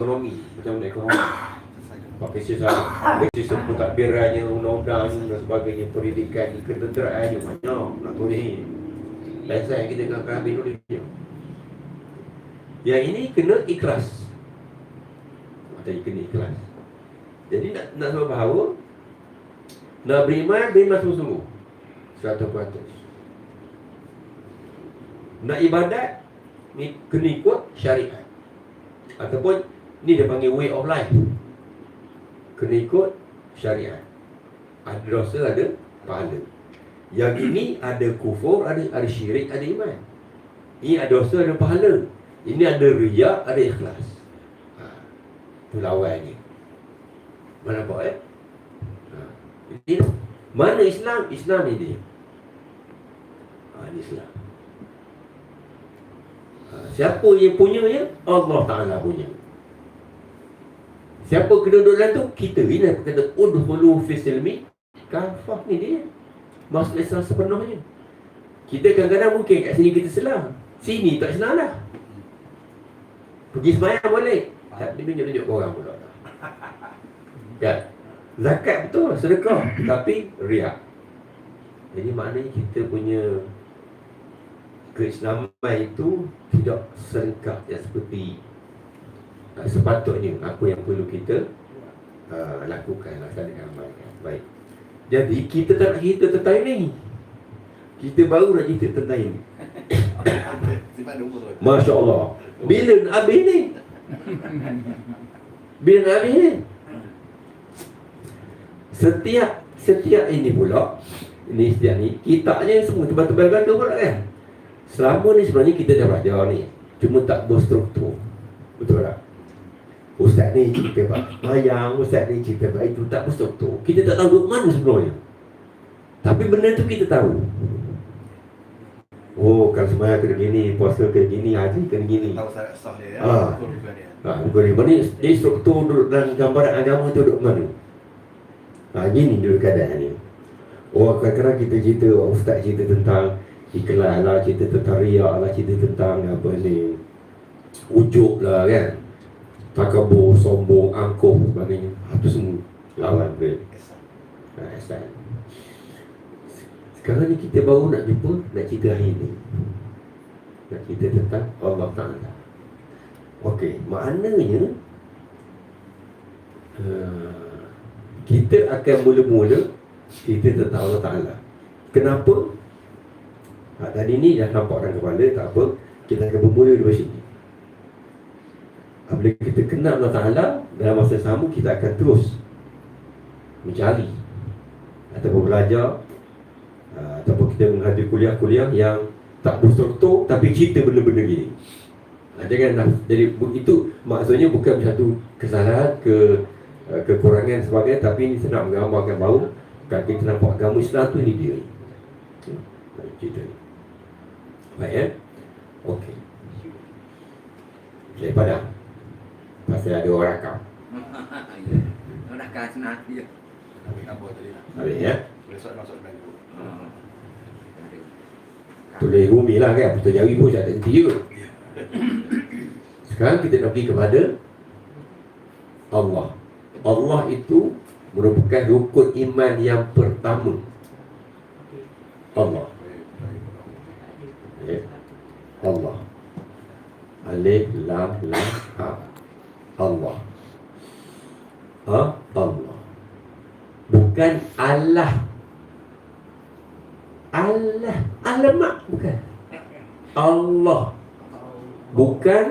ekonomi macam mana ekonomi pakai sistem sistem pentadbirannya undang-undang dan sebagainya pendidikan ketenteraan banyak nak boleh Biasa yang kita kena ambil dulu dia. Yang ini kena ikhlas. Macam kena ikhlas. Jadi nak nak sama bahawa nak beriman, beriman sungguh-sungguh. Seratus peratus. Nak ibadat, kena ikut syariat. Ataupun ni dia panggil way of life. Kena ikut syariat. Ada dosa, ada pahala. Yang ini ada kufur, ada ada syirik, ada iman. Ini ada dosa, ada pahala. Ini ada riak, ada ikhlas. Ha. Itu lawannya. Mana nampak eh? Ha. Ini, mana Islam? Islam ni dia. Ha, ini Islam. Ha. Siapa yang punya ya? Allah Ta'ala punya. Siapa kena duduk dalam tu? Kita. Ini kata, Udhulu fi silmi. Kafah ni dia maksud Islam sepenuhnya. Kita kadang-kadang mungkin kat sini kita selam. Sini tak selam lah. Pergi semayang boleh. Tak dia tunjuk-tunjuk orang pula. Ya. Zakat betul, sedekah. Tapi riak. Jadi maknanya kita punya keislaman itu tidak serengkap yang seperti uh, sepatutnya apa yang perlu kita uh, lakukan, laksanakan, amalkan. Baik. Jadi kita tak nak cerita tentang ini. Kita baru nak cerita tentang ini. Masya Allah Bila nak habis ni? Bila nak habis ni? Setiap Setiap ini pula Ini setiap ni Kitabnya semua tebal-tebal ganda pula kan. Selama ni sebenarnya kita dah belajar ni. Cuma tak berstruktur. Betul tak? Ustaz ni cerita bayang, Ustaz ni cerita baik itu tak berstruktur. Kita tak tahu duduk mana sebenarnya. Tapi benda tu kita tahu. Oh, kalau semuanya kena gini, puasa kena gini, haji kena gini. Tahu sangat sah dia ya. Ah. Rupa dia. Ha, bukan. Mana dia struktur duduk dalam gambaran agama tu duduk mana? Ha, gini dulu keadaan ni. Oh, kadang-kadang kita cerita, oh, Ustaz cerita tentang ikhlas lah, cerita tentang riak lah, cerita tentang apa ni, ujuk lah kan takabur, sombong, angkuh sebagainya. Itu semua lawan dia. Ihsan. Sekarang ni kita baru nak jumpa nak cerita hari ni. Nak cerita tentang Allah Ta'ala. Okey, maknanya uh, kita akan mula-mula cerita tentang Allah Ta'ala. Kenapa? Ha, tadi ni dah nampak dalam kepala, tak apa. Kita akan bermula dari sini. Apabila kita kenal Allah Ta'ala Dalam masa sama kita akan terus Mencari Ataupun belajar uh, Ataupun kita menghadiri kuliah-kuliah Yang tak berstruktur Tapi cerita benda-benda gini. Uh, Jangan nak Jadi itu maksudnya bukan satu kesalahan ke uh, Kekurangan sebagainya Tapi ini saya nak menggambarkan bahawa Kalau kita nampak agama Islam tu ni dia. Hmm, Cerita ni Baik ya Okey. Daripada Pasal ada orang rakam Dah kasih nanti ya. Apa tadi? Habis ya? Boleh soal masuk dalam dulu. Tulis bumi lah kan Putus jari pun tak ada henti juga. Sekarang kita nak pergi kepada Allah. Allah itu merupakan rukun iman yang pertama. Allah. Ya. Allah. Alif Lam Lam Ha Allah Ha Allah Bukan Allah. Allah. Alamak bukan. Allah. Bukan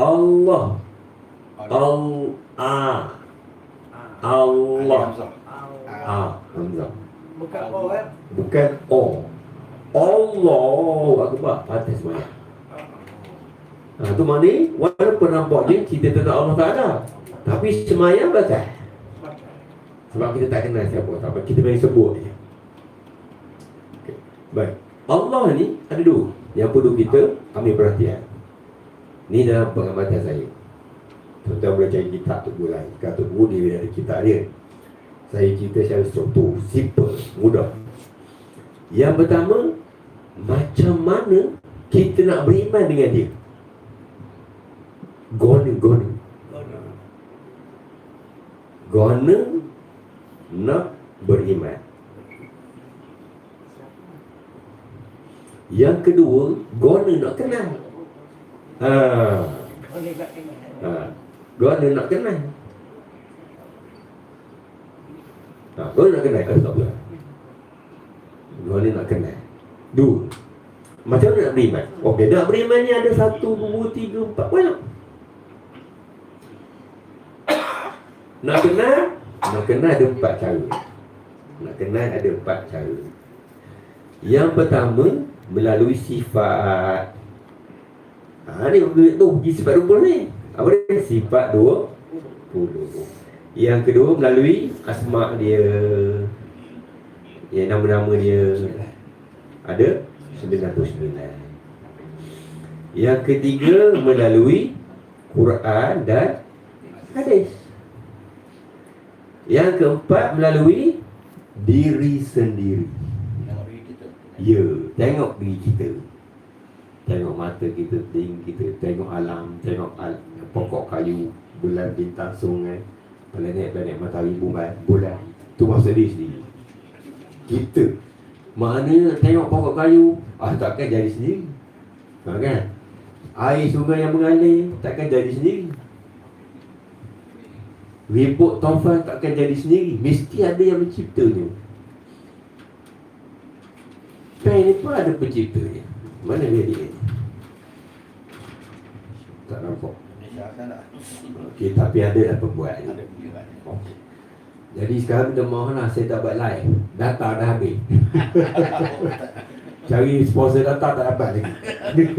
Allah. Al A Allah. A Hamzah. Bukan O kan? Bukan O. Allah Akbar. Atas semuanya. Ha, tu maknanya Walaupun nampaknya Kita tentang Allah Ta'ala Tapi semayang batal. Sebab kita tak kenal siapa tak apa. Kita main sebut je. Okay. Baik. Allah ni ada dua. Yang perlu kita ambil perhatian. Ni dalam pengamatan saya. Tuan-tuan boleh cari kitab tu bulan Kitab tu. Bulan dia ada kitab dia. Saya cerita secara struktur Simple, mudah. Yang pertama Macam mana kita nak beriman dengan dia? Gona, gona. Gona nak beriman. Yang kedua, gona nak kenal. Ha. Ha. Gona nak kenal. Ha, gona nak kenal kan tak boleh. Gona nak kenal. Dua. Macam mana nak beriman? Okey, nak beriman ni ada satu, dua, tiga, empat, banyak. Nak kenal, nak kenal ada empat cara. Nak kenal ada empat cara. Yang pertama, melalui sifat. Ha, ni duit tu, pergi sifat 20 ni. Apa dia? Sifat 20. Yang kedua, melalui asma dia. Ya, nama-nama dia. Ada 99. Yang ketiga, melalui Quran dan hadis. Yang keempat, melalui diri sendiri. Ya, tengok diri kita. Tengok mata kita, telinga kita, tengok alam, tengok al- pokok kayu, bulan bintang sungai, planet-planet matahari bulan, bulan. Tu maksud diri sendiri. Kita. Mana tengok pokok kayu, ah takkan jadi sendiri. Ha, kan? Air sungai yang mengalir, takkan jadi sendiri. Ribut taufan takkan jadi sendiri. Mesti ada yang menciptanya. Pen ni pun ada penciptanya. Mana dia dia? Tak nampak. Kan? Okey, tapi ada lah pembuat ni. Okey. Jadi sekarang kita mohon lah saya tak buat live. Data dah habis. Cari sponsor data tak dapat lagi.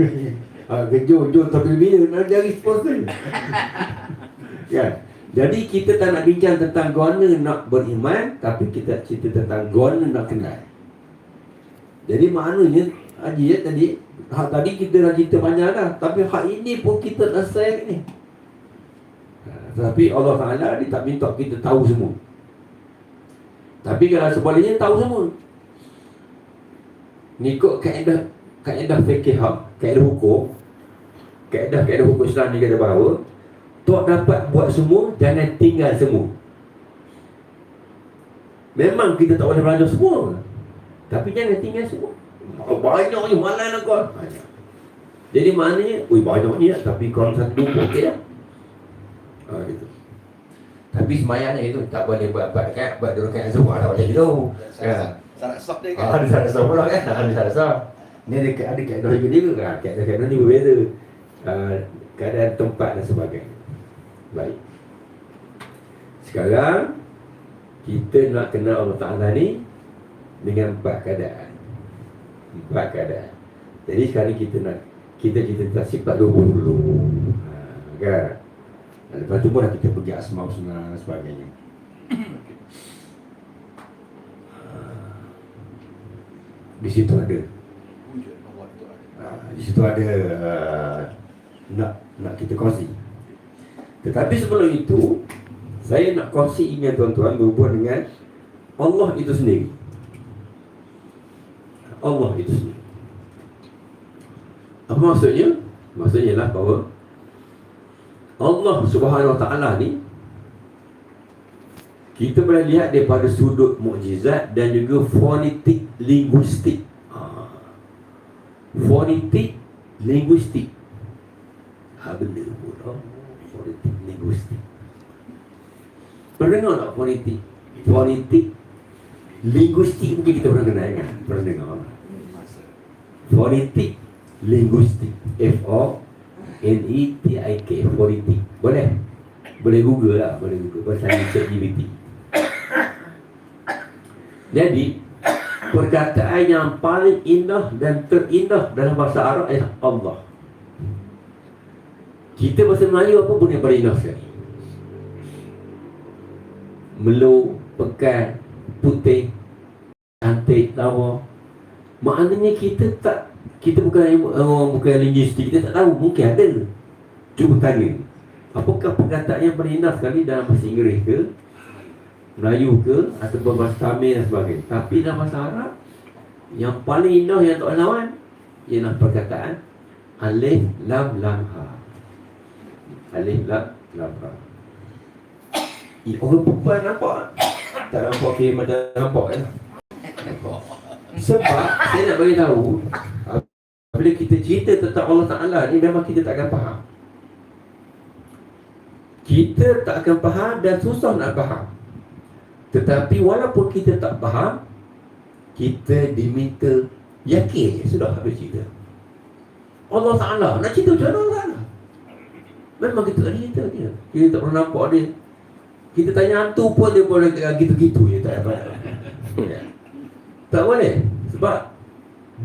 ha, kejut, jom tapi bila nak cari sponsor. kan? Jadi kita tak nak bincang tentang guna nak beriman Tapi kita cerita tentang guna nak kenal. Jadi maknanya Haji ya tadi Hak tadi kita dah cerita banyak dah Tapi hak ini pun kita dah share ni. Ha, Tapi Allah Ta'ala dia tak minta kita tahu semua. Tapi kalau sebaliknya tahu semua. Ngikut kaedah Kaedah fikih hak Kaedah hukum. Kaedah-kaedah hukum Islam ni kata bahawa Tok dapat buat semua Jangan tinggal semua Memang kita tak boleh belajar semua Tapi jangan tinggal semua oh, Banyaknya malah nak kau Banyak Jadi maknanya Ui banyaknya Tapi korang satu dua okey dah ha, gitu. Tapi semayangnya itu Tak boleh buat Buat kat Buat dulu Zuhar Tak boleh gitu Salah salah stop dia Ah, kan? ada salah sah pula kan? Ada sah. Ni ada ada kaedah juga kan? Kaedah-kaedah ni berbeza. Uh, keadaan tempat dan sebagainya. Baik. Sekarang kita nak kenal Allah Taala ni dengan empat keadaan. Empat keadaan. Jadi sekarang kita nak kita kita tentang sifat dua dulu. Ha, kan? Dan lepas tu pun kita pergi asma husna dan sebagainya. Di situ ada. Ah, di situ ada uh, nak nak kita kongsi. Tetapi sebelum itu saya nak kongsi dengan tuan-tuan berhubung dengan Allah itu sendiri. Allah itu sendiri. Apa maksudnya? Maksudnya lah bahawa Allah Subhanahu Wa Taala ni kita boleh lihat daripada sudut mukjizat dan juga fonetik linguistik. Ah fonetik linguistik ha benda pula fonetik linguistik pernah dengar tak fonetik fonetik linguistik mungkin kita pernah kenal kan? Pernah dengar fonetik linguistik. Fonetik boleh? Boleh google lah boleh google. Pasal chat GPT jadi perkataan yang paling indah dan terindah dalam bahasa Arab ialah Allah. Kita bahasa Melayu apa pun yang paling indah sekali. Melu, pekan, putih, cantik, lawa. Maknanya kita tak kita bukan oh, bukan linguistik, kita tak tahu mungkin ada. Cuba tanya. Apakah perkataan yang paling indah sekali dalam bahasa Inggeris ke? Melayu ke ataupun bahasa Tamil dan sebagainya. Tapi dalam bahasa Arab yang paling indah yang tak lawan ialah perkataan alif lam lam ha. Alif lam lam ra. Eh, orang perempuan nampak tak nampak okay, macam nampak kan? Sebab saya nak bagi tahu bila kita cerita tentang Allah Ta'ala ni memang kita tak akan faham. Kita tak akan faham dan susah nak faham. Tetapi walaupun kita tak faham, kita diminta yakin sudah habis cerita. Allah Ta'ala nak cerita macam mana Allah Ta'ala? Memang kita tak cerita dia. Kita tak pernah nampak dia. Kita tanya hantu pun dia boleh gitu-gitu je tak apa. tak boleh. Sebab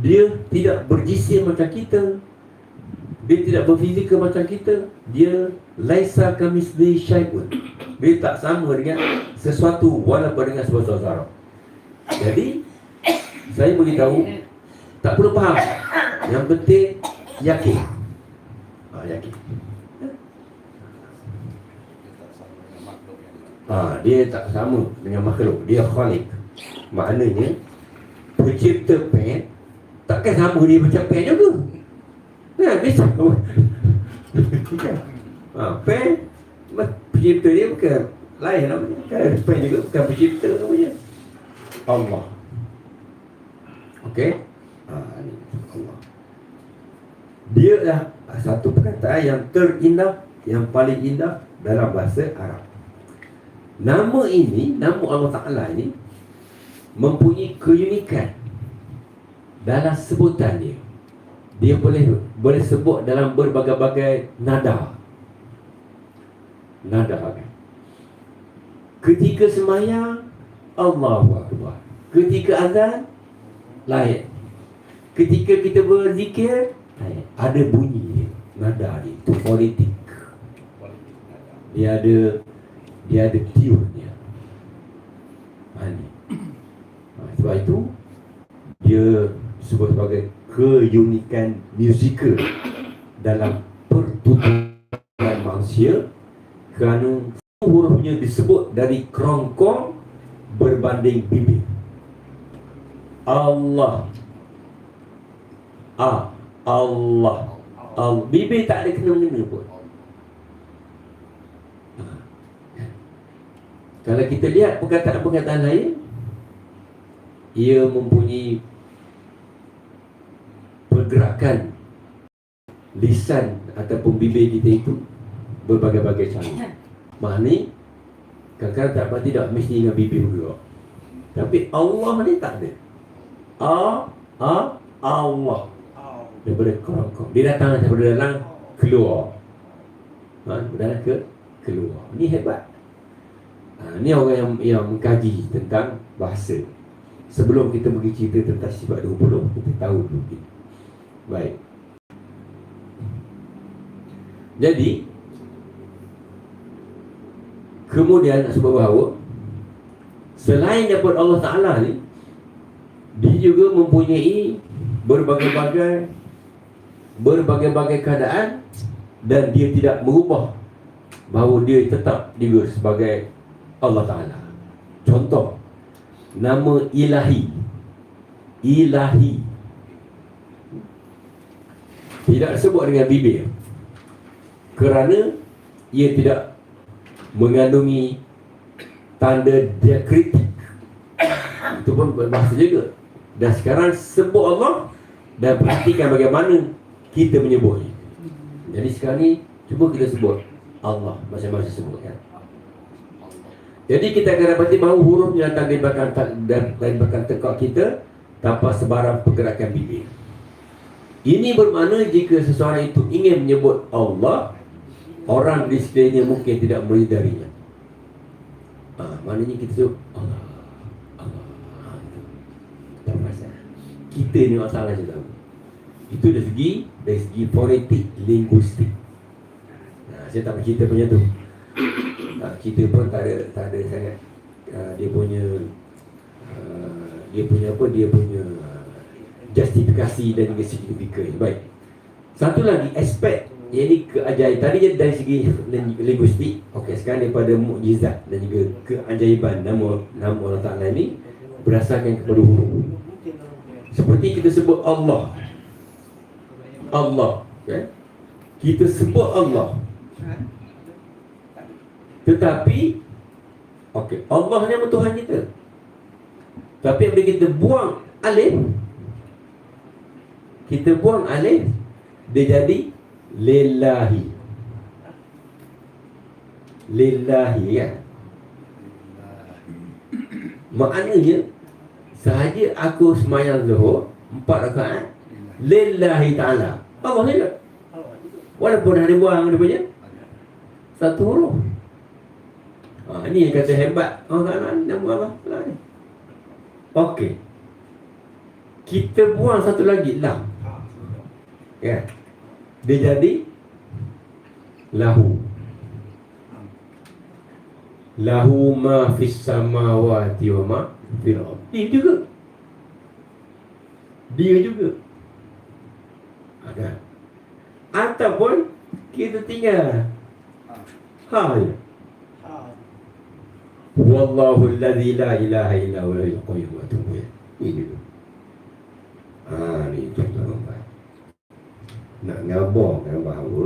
dia tidak berjisim macam kita. Dia tidak berfizikal macam kita. Dia laisa kamisli syai'un. Dia tak sama dengan sesuatu walaupun dengan sebuah suara. Jadi saya beritahu tak perlu faham. Yang penting yakin. Ha, yakin. Dia tak sama dengan makhluk Ha, dia tak sama dengan makhluk. Dia khalik. Maknanya pencipta pen takkan sama dia macam pen juga. Kan bisa. ha, pen pencipta dia bukan lain namanya. Kan pen juga bukan pencipta namanya. Allah. Okey? Ha, ni Allah. Dia adalah satu perkataan yang terindah, yang paling indah dalam bahasa Arab. Nama ini, nama Allah Ta'ala ini Mempunyai keunikan Dalam sebutan dia Dia boleh boleh sebut dalam berbagai-bagai nada Nada kan Ketika semayang Allahu Akbar. Ketika azan Lain. Ketika kita berzikir lain. Ada bunyi dia Nada dia. Itu politik. Dia ada dia ada tune-nya. Ha, ni. Ha, sebab itu dia sebut sebagai keunikan musikal dalam pertuturan manusia kerana hurufnya disebut dari kerongkong berbanding bibir. Allah. Ah, Allah. Al bibir tak ada kena-mengena pun. Kalau kita lihat perkataan-perkataan lain Ia mempunyai Pergerakan Lisan ataupun bibir kita itu Berbagai-bagai cara. Maknanya Kadang-kadang tak apa tidak Mesti dengan bibir bergerak Tapi Allah ni tak ada. A A Allah. Daripada kerongkong. Dia datang daripada dalam Keluar. Ha, Dalam ke Keluar. Ni hebat Ha, ni orang yang yang mengkaji tentang bahasa. Sebelum kita pergi cerita tentang sifat 20, kita tahu dulu. Baik. Jadi kemudian nak sebut bahawa selain daripada Allah Taala ni dia juga mempunyai berbagai-bagai berbagai-bagai keadaan dan dia tidak merubah bahawa dia tetap juga sebagai Allah Ta'ala. Contoh Nama ilahi. Ilahi. Tidak sebut dengan bibir. Kerana Ia tidak Mengandungi Tanda diakritik. Itu pun berbahasa juga. Dan sekarang sebut Allah Dan perhatikan bagaimana Kita menyebutnya. Jadi sekarang ni Cuba kita sebut Allah. Masing-masing sebutkan jadi kita akan dapati bahawa huruf yang datang dari belakang dan tekak kita tanpa sebarang pergerakan bibir. Ini bermakna jika seseorang itu ingin menyebut Allah, orang di sekelilingnya mungkin tidak menyedarinya. Ha, maknanya kita sebut Allah, Allah. Tak. Kita ni masalah tahu. Itu dari segi dari segi fonetik, linguistik. Nah, saya tak bercerita punya tu uh, kita pun tak ada tak ada sangat uh, dia punya uh, dia punya apa dia punya justifikasi dan juga signifikan. Baik. Satu lagi aspek ini keajaiban. Tadi je dari segi linguistik. Okey sekarang daripada mukjizat dan juga keajaiban nama nama Allah Taala ini berdasarkan kepada huruf. Seperti kita sebut Allah. Allah okay? kita sebut Allah Tetapi Okey, Allah nama Tuhan kita. Tapi bila kita buang alif kita buang alif dia jadi lillahi. Lillahi kan? Maknanya sahaja aku semayang zuhur empat rakaat lillahi taala. Allah saja. Walaupun ada buang dia punya satu huruf. Ha, ini yang kata hebat. Oh, tak nak nama Allah. Lah ni. Okey. Kita buang satu lagi lam. Ya. Dia jadi lahu. Lahu ma fis samawati wa ma fil ard. Dia juga. Dia juga. Ada. Ataupun kita tinggal ha je. Wallahu alladhi la ilaha illa huwa al qayyum wa atubu ilaih. Ini. Ha ni tuan-tuan. Nak ngabarkan bahawa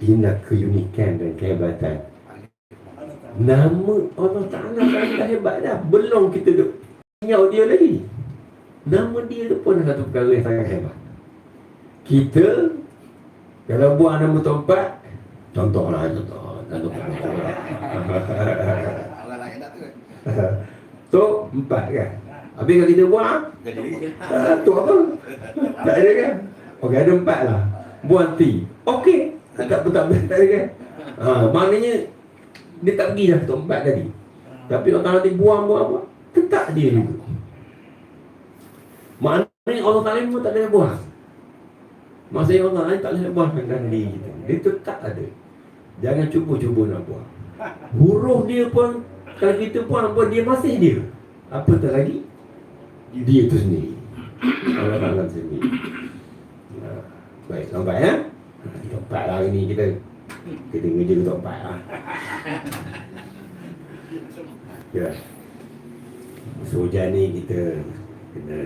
Inilah keunikan dan kehebatan. Nama Allah Ta'ala dah hebat dah. Belum kita duk Nyau dia lagi. Nama dia tu pun satu perkara yang sangat hebat. Kita Kalau buang nama tempat Contohlah contoh So empat kan? Habis kalau kita buang ah, Tu apa? Tak ada kan? Okey ada empat lah. Buang T Okey. Tak tak tak tak ada kan? Ha, Maknanya Dia tak pergi dah tu empat tadi. Tapi orang nanti buang-buang apa Tetap dia juga Maknanya Allah Ta'ala pun tak boleh buang. Maksudnya Allah Ta'ala tak boleh buang dengan diri kita. Dia tetap ada Jangan cuba-cuba nak buang Huruf dia pun Kalau kita buang pun dia masih dia. Apa tu lagi? Dia tu sendiri. Allah Ta'ala sendiri. Nah, Baik, nampak ya? Tempat lah hari ni kita. Kita kerja ke tempat lah. Ya. So hujan ni kita Kena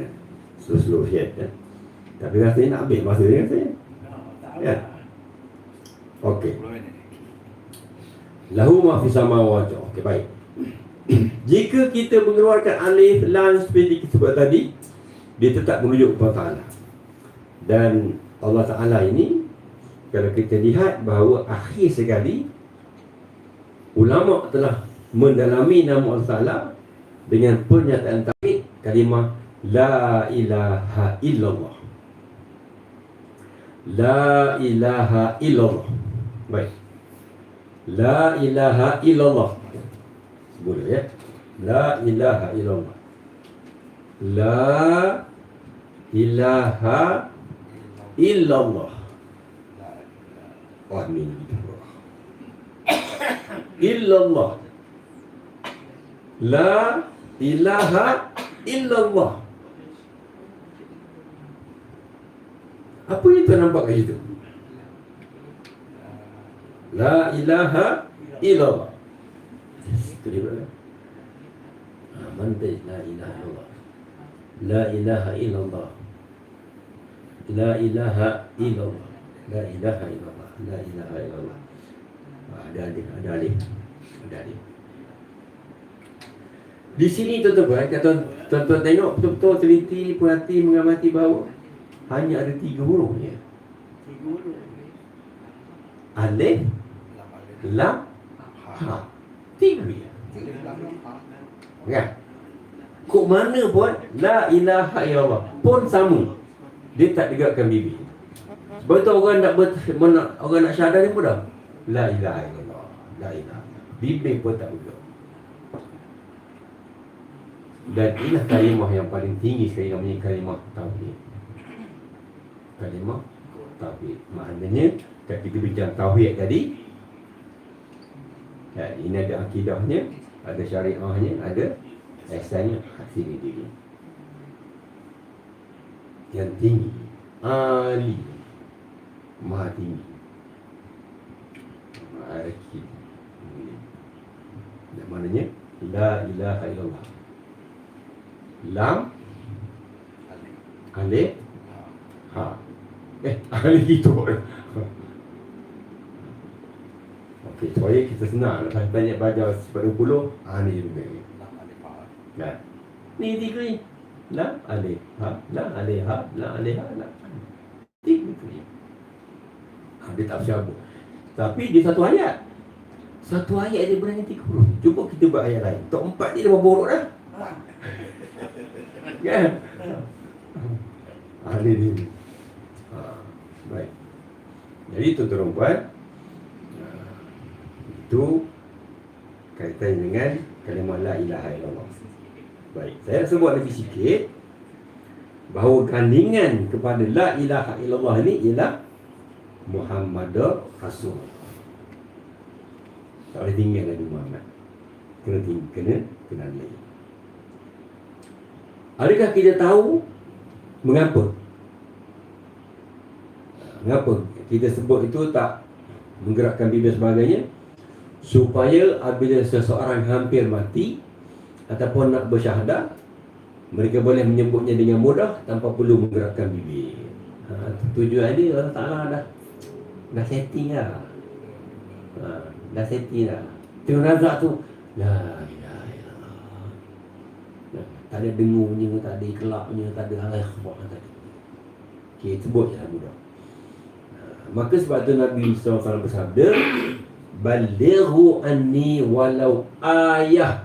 Slow-slow share ya. Tapi rasanya nak habis masa ni rasanya. Ya. Okey Lahu ma fi samawati. Okey, baik. Jika kita mengeluarkan alif lam seperti kita sebut tadi, dia tetap merujuk kepada Taala. Dan Allah Taala ini kalau kita lihat bahawa akhir sekali ulama telah mendalami nama Allah Taala dengan pernyataan tauhid kalimah la ilaha illallah. La ilaha illallah. Baik. La ilaha illallah. Boleh ya. La ilaha illallah. La ilaha illallah. Amin. Illallah. La ilaha illallah. Apa yang tuan nampak kat situ? La ilaha illallah. Itu dia berada. Ha, mana la ilaha illallah. La ilaha illallah. La ilaha illallah. La ilaha illallah. La ilaha illallah. Ha, ada alif, ada alif. Ada alif. Di sini tuan-tuan, kata tuan-tuan tengok betul-betul teliti, perhati, mengamati bahawa hanya ada tiga huruf je. Alif, lam, ha. Tiga. Kan? Kok mana pun La ilaha illallah Pun sama. Dia tak tegakkan bibir Sebab tu orang nak ber, Orang nak syahadah ni pun dah. La ilaha illallah. La ilaha Bibir pun tak bergerak Dan inilah kalimah yang paling tinggi sekali Namanya kalimah Tauhid. Kalimah Tauhid. Maknanya kita bincang Tauhid tadi ya, Ini ada akidahnya Ada syariahnya Ada Ihsannya Sini dia Yang tinggi Ali Maha tinggi. Maha tinggi Dan maknanya La ilaha illallah. Lam Alif. Ha. Eh Alif itu Supaya kita senang. Lepas banyak belajar sepada puluh Ah ni juga ni Ni tiga ni. La alih ha La alih ha La alih ha La Tiga tu ni. Ha, Dia tak bersabuk Tapi dia satu ayat. Satu ayat dia berani tiga huruf Cuba kita buat ayat lain. Tok empat ni dah berapa huruf dah. Kan? Ha ni ha, Baik. Jadi tuan-tuan Itu Kaitan dengan Kalimah la ilaha illallah Baik, saya sebut lagi sikit bahawa kandingan kepada la ilaha illallah ni ialah Muhammad Rasul. Tak boleh tinggal lagi Muhammad. Kena tinggal, kena kenal lagi. Adakah kita tahu mengapa? Mengapa kita sebut itu tak menggerakkan bibir sebagainya? Supaya apabila seseorang hampir mati, ataupun nak bersyahadah mereka boleh menyebutnya dengan mudah tanpa perlu menggerakkan bibir. Ha, tujuan dia Allah Ta'ala dah dah setting lah. Ha, dah setting lah. Tengok razak tu. La ilaha illallah. Nah, Tak ada dengunya, tak ada kelaknya, tak ada hal ikhbar tadi. Okey, sebut je lah mudah. Ha, maka sebab tu Nabi SAW bersabda, Balighu anni walau ayah.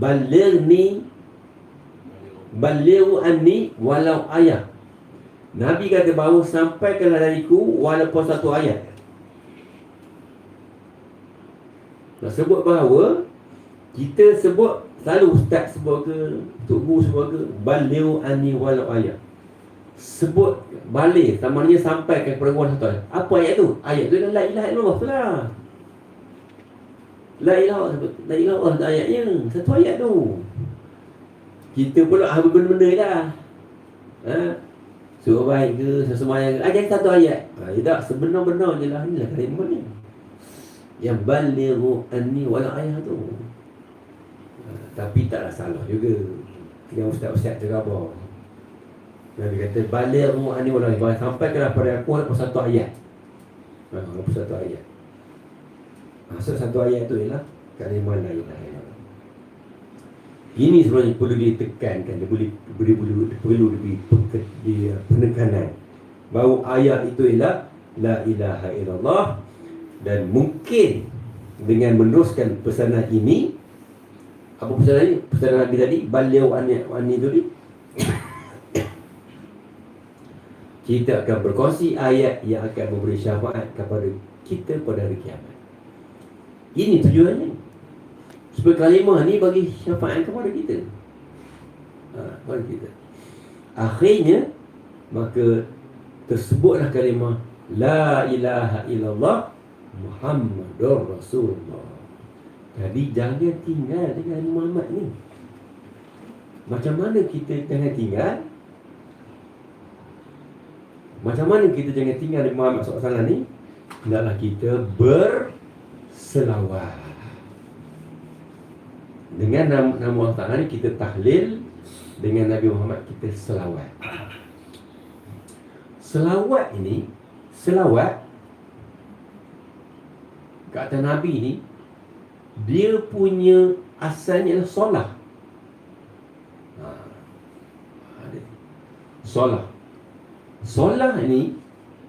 Balighni Balighu anni walau ayat Nabi kata bahawa sampaikanlah dariku walaupun satu ayat. Nak sebut bahawa Kita sebut Selalu ustaz sebut ke Tok Guru sebut ke Balighu anni walau ayat Sebut balik Samanya sampai ke perempuan satu ayat. Apa ayat tu? Ayat tu La ilaha illallah tu lah. La ilaha La ilaha illallah ayatnya. Satu ayat tu. Kita pula apa benda-benda dah ha? Suruh baik ke Sesemayang ke. Ajar satu ayat. Ha, Tak sebenar-benar je lah. Inilah kalimah ni. Yang balighu anni wala ayat tu ha, Tapi taklah salah juga. Dengan ustaz-ustaz tergabar Nabi kata balighu anni wala Sampai ke pada aku Walaupun satu ayat. Ha, satu ayat. Maksud satu ayat tu ialah kalimah la ilaha illallah. Ini sebenarnya perlu ditekankan, dia boleh boleh perlu perlu di penekanan. Bahawa ayat itu ialah la ilaha illallah dan mungkin dengan meneruskan pesanan ini apa pesanan ini? Pesanan Nabi tadi baliau ani ani tadi kita akan berkongsi ayat yang akan memberi syafaat kepada kita pada hari kiamat. Ini tujuannya. Supaya kalimah ni bagi syafaat kepada kita. Ha, kepada kita. Akhirnya, maka tersebutlah kalimah La ilaha illallah Muhammadur Rasulullah. Jadi jangan tinggal dengan Muhammad ni. Macam mana kita jangan tinggal? Macam mana kita jangan tinggal dengan Muhammad SAW ni? Hendaklah kita ber selawat. Dengan nama, nama Allah Ta'ala ni kita tahlil Dengan Nabi Muhammad kita selawat Selawat ini Selawat Kata Nabi ni Dia punya asalnya adalah solah ha. Solah Solah ni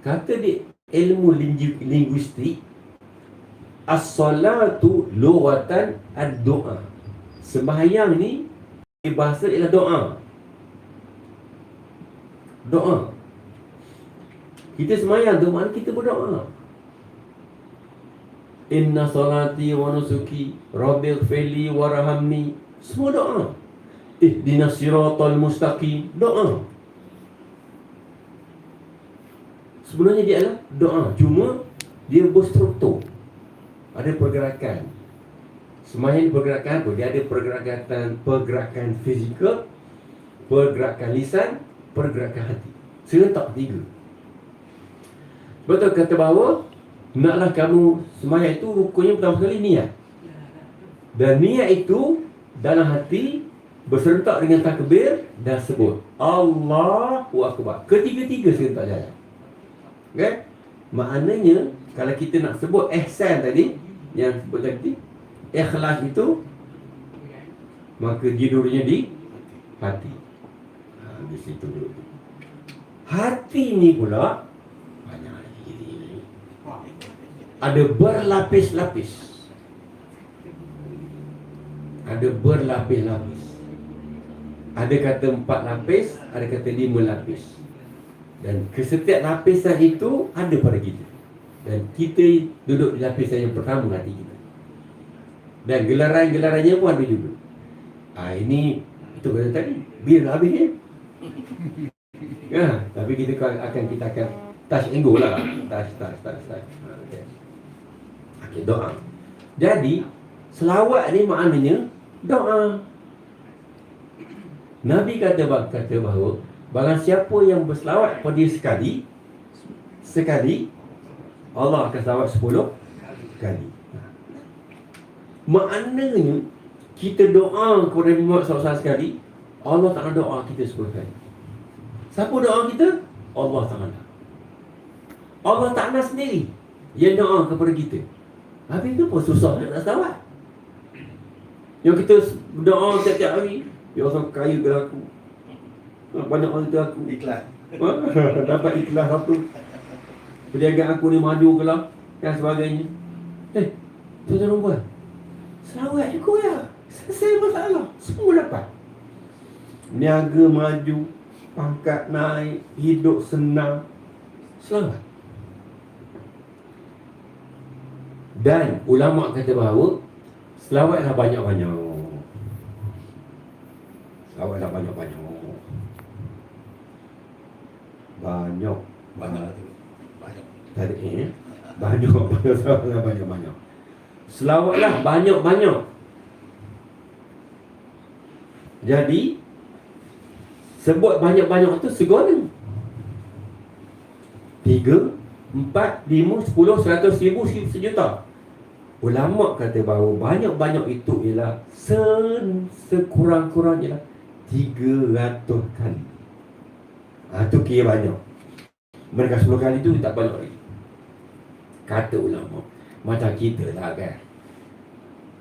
Kata dia ilmu linguistik As-salatu lughatan ad-doa. Sembahyang ni bahasa ialah doa. Doa. Kita sembahyang tu makna kita berdoa. Inna salati wa nusuki rabbil fili warhamni. Semua doa. Ihdinas siratal mustaqim. Doa. Sebenarnya dia adalah doa. Cuma dia berstruktur ada pergerakan Semahin pergerakan apa? Dia ada pergerakan pergerakan fizikal, pergerakan lisan, pergerakan hati. Serentak tiga. Betul kata bahawa naklah kamu sembahyang itu rukunnya pertama sekali niat. Dan niat itu dalam hati berserentak dengan takbir dan sebut Allahu Akbar. Ketiga-tiga serentak jalan. Okay? Maknanya Kalau kita nak sebut ihsan tadi Yang sebut tadi Ikhlas itu Maka dia dulunya di Hati. Ha, Di situ dulu. Hati ni pula Banyak lagi Ada berlapis-lapis. Ada berlapis-lapis. Ada kata empat lapis Ada kata lima lapis Dan kesetiap lapisan itu Ada pada kita Dan kita duduk di lapisan yang pertama hati kita Dan gelaran-gelarannya pun ada juga Ah Ini Itu kata tadi Bil habis ya Ya, tapi kita akan kita akan touch and go lah. Touch, touch, touch, touch. Ha, Okay. okay, doa. Jadi, selawat ni maknanya doa. Nabi kata kata bahawa barang siapa yang berselawat pada dia sekali sekali Allah akan selawat 10 kali. Maknanya kita doa kepada Muhammad SAW sekali Allah tak nak doa kita 10 kali. Siapa doa kita? Allah Ta'ala. Allah Ta'ala sendiri yang doa kepada kita. Habis tu pun susah nak selawat. Yang kita doa setiap hari, Ya Allah kaya ke aku. Banyak orang tu aku. Ikhlas. Ha? Dapat ikhlas apa. Perniagaan aku ni maju ke lah. Dan sebagainya. Eh, tuan-tuan dan puan. Selawat juga ya. Selesai masalah. Semua dapat. Niaga maju. Pangkat naik. Hidup senang. Selamat. Dan ulama kata bahawa selawatlah banyak-banyak. Selawatlah banyak-banyak. Banyak. Banyak. Banyak. Tadi eh? Banyak banyak selawatlah banyak-banyak. Selawatlah banyak-banyak. Jadi sebut banyak-banyak tu segala. Tiga, empat, lima, sepuluh, seratus ribu, sejuta. Ulama kata bahawa banyak-banyak itu ialah se- sekurang-kurang ialah 300 kali. Ha, tu kira banyak. Mereka 10 kali tu tak banyak lagi. Kata ulama. Macam kita lah kan.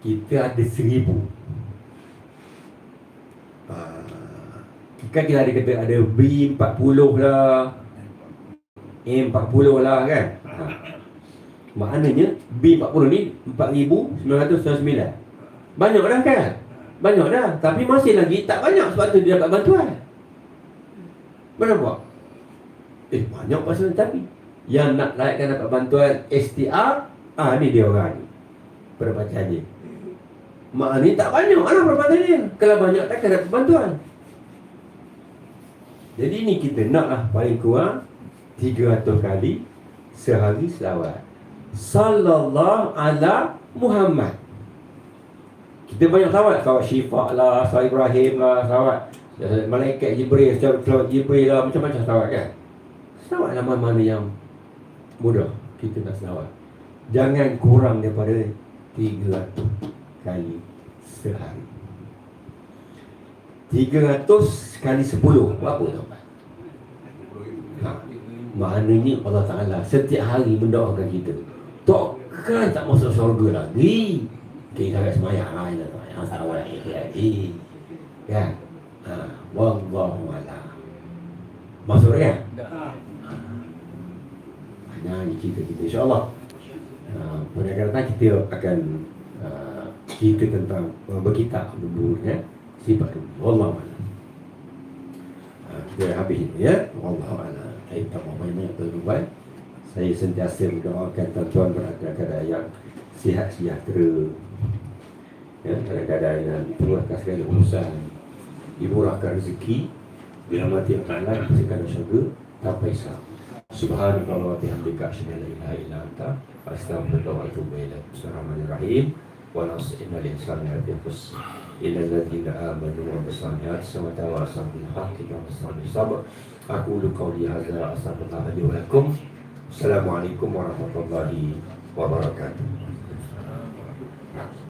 Kita ada seribu. Ha, kan kita ada kata ada B40 lah. A40 lah kan. Ha. Maknanya B40 ni 4999. Banyak dah kan? Banyak dah. Tapi masih lagi tak banyak sebab tu dia dapat bantuan. Mana buat? Eh banyak pasal tapi yang nak naikkan dapat bantuan STR ah ni dia orang ni. Perbacaan dia. Mak ni tak banyak lah perbantuan dia. Kalau banyak takkan dapat bantuan. Jadi ni kita nak lah paling kurang 300 kali sehari selawat. Sallallahu ala Muhammad. Kita banyak selawat. Selawat Syifa lah, selawat Ibrahim lah, selawat Malaikat Jibril, selawat Jibril lah, macam-macam selawat kan. Selawat nama mana yang mudah kita nak selawat. Jangan kurang daripada 300 kali sehari. 300 kali 10 Berapa tu? Ha, maknanya Allah Ta'ala Setiap hari mendoakan kita Takkan tak masuk surga lagi Kita agak semayang lah Yang salah lagi Kan? Ha, Wallahu a'lam. Masuk kan? Nah, ini cerita kita insyaAllah uh, Pada datang kita akan uh, Cerita tentang uh, Berkitab dulu ya Sifat dulu Wallahu a'lam. uh, Kita habis ini ya Wallahu a'lam. Saya tak mau banyak-banyak tuan Saya sentiasa mendoakan tuan-tuan berada keadaan yang Sihat sejahtera Ya, kadang-kadang yang diperlukan segala urusan Dimurahkan rezeki Bila mati akan lain Bisa syurga Tanpa hisab Subhanallah wa bihamdika asyhadu an la ilaha illa anta astaghfiruka wa atubu ilaik. Bismillahirrahmanirrahim. Wa nas'ina lil insani yaqus illa alladziina amanu wa wa tawasaw bil haqqi wa tawasaw bis sabr. Aqulu qawli hadza astaghfirullah li wa lakum. Assalamualaikum warahmatullahi wabarakatuh.